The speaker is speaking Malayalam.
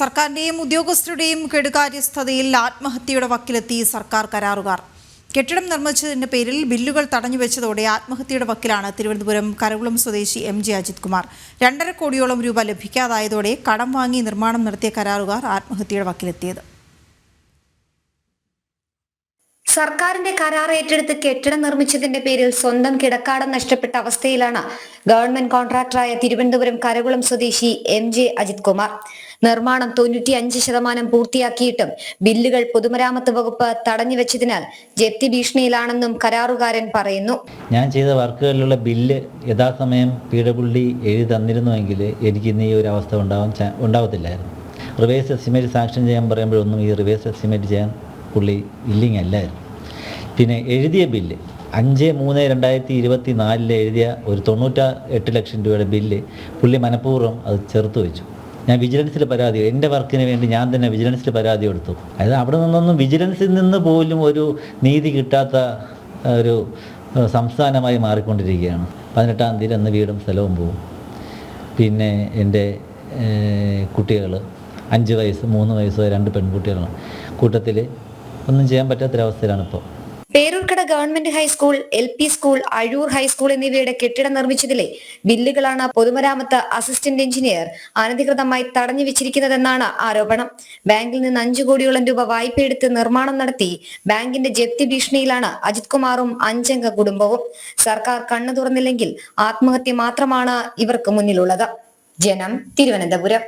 സർക്കാരിന്റെയും ഉദ്യോഗസ്ഥരുടെയും കെടുകാര്യസ്ഥതയിൽ ആത്മഹത്യയുടെ വക്കിലെത്തി സർക്കാർ കരാറുകാർ. കെട്ടിടം നിർമ്മിച്ചതിന്റെ പേരിൽ ബില്ലുകൾ തടഞ്ഞു വെച്ചതോടെ ആത്മഹത്യയുടെ വക്കിലാണ് തിരുവനന്തപുരം കരകുളം സ്വദേശി എം ജെ അജിത് കുമാർ. രണ്ടര കോടിയോളം രൂപ ലഭിക്കാതായതോടെ കടം വാങ്ങി നിർമ്മാണം നടത്തിയ കരാറുകാർ ആത്മഹത്യയുടെ വക്കിലെത്തിയത്. സർക്കാരിന്റെ കരാർ ഏറ്റെടുത്ത് കെട്ടിടം നിർമ്മിച്ചതിന്റെ പേരിൽ സ്വന്തം കിടക്കാടം നഷ്ടപ്പെട്ട അവസ്ഥയിലാണ് ഗവൺമെന്റ് കോൺട്രാക്ടറായ തിരുവനന്തപുരം കരകുളം സ്വദേശി എം ജെ അജിത് കുമാർ. നിർമ്മാണം തൊണ്ണൂറ്റി അഞ്ച് ശതമാനം പൂർത്തിയാക്കിയിട്ടും ബില്ലുകൾ പൊതുമരാമത്ത് വകുപ്പ് തടഞ്ഞു വെച്ചതിനാൽ ജപ്തി ഭീഷണിയിലാണെന്നും കരാറുകാരൻ പറയുന്നു. ഞാൻ ചെയ്ത വർക്കുകളിലുള്ള ബില്ല് യഥാസമയം പി ഡബ്ല്യു ഡി എഴുതി തന്നിരുന്നുവെങ്കിൽ എനിക്ക് ഇന്ന് ഈ ഒരു അവസ്ഥ ഉണ്ടാവാൻ ഉണ്ടാവത്തില്ലായിരുന്നു. റിവേഴ്സ് എസ്റ്റിമേറ്റ് സാങ്ഷൻ ചെയ്യാൻ പറയുമ്പോഴൊന്നും ഈ റിവേഴ്സ് എസ്റ്റിമേറ്റ് ചെയ്യാൻ പുള്ളി ഇല്ലിങ് അല്ലായിരുന്നു. പിന്നെ എഴുതിയ ബില്ല്. അഞ്ച് മൂന്ന് രണ്ടായിരത്തി ഇരുപത്തി നാലിൽ എഴുതിയ ഒരു തൊണ്ണൂറ്റ എട്ട് ലക്ഷം രൂപയുടെ ബില്ല് പുള്ളി മനഃപൂർവം അത് ചേർത്ത് വെച്ചു. ഞാൻ വിജിലൻസിൽ പരാതി എന്റെ വർക്കിന് വേണ്ടി ഞാൻ തന്നെ വിജിലൻസിൽ പരാതി കൊടുത്തു. അതായത് അവിടെ നിന്നൊന്നും വിജിലൻസിൽ നിന്ന് പോലും ഒരു നീതി കിട്ടാത്ത ഒരു സംസ്ഥാനമായി മാറിക്കൊണ്ടിരിക്കുകയാണ്. പതിനെട്ടാം തീയതി അന്ന് വീടും സ്ഥലവും പോവും. പിന്നെ എന്റെ കുട്ടികൾ അഞ്ച് വയസ്സ് മൂന്ന് വയസ്സ് രണ്ട് പെൺകുട്ടികളാണ്. കൂട്ടത്തിൽ ഒന്നും ചെയ്യാൻ പറ്റാത്തൊരവസ്ഥയിലാണ് ഇപ്പോൾ Peroorkada government high school L P school Azhoor high school എന്നിവയുടെ കെട്ടിടം നിർമ്മിച്ചതിലെ ബില്ലുകളാണ് പൊതുമരാമത്ത് അസിസ്റ്റന്റ് എഞ്ചിനീയർ അനധികൃതമായി തടഞ്ഞു വെച്ചിരിക്കുന്നതെന്നാണ് ആരോപണം. ബാങ്കിൽ നിന്ന് അഞ്ചു കോടിയോളം രൂപ വായ്പയെടുത്ത് നിർമ്മാണം നടത്തി ബാങ്കിന്റെ ജപ്തി ഭീഷണിയിലാണ് അജിത് കുമാറും അഞ്ചംഗ കുടുംബവും. സർക്കാർ കണ്ണു തുറന്നില്ലെങ്കിൽ ആത്മഹത്യ മാത്രമാണ് ഇവർക്ക് മുന്നിലുള്ളത്. ജനം തിരുവനന്തപുരം.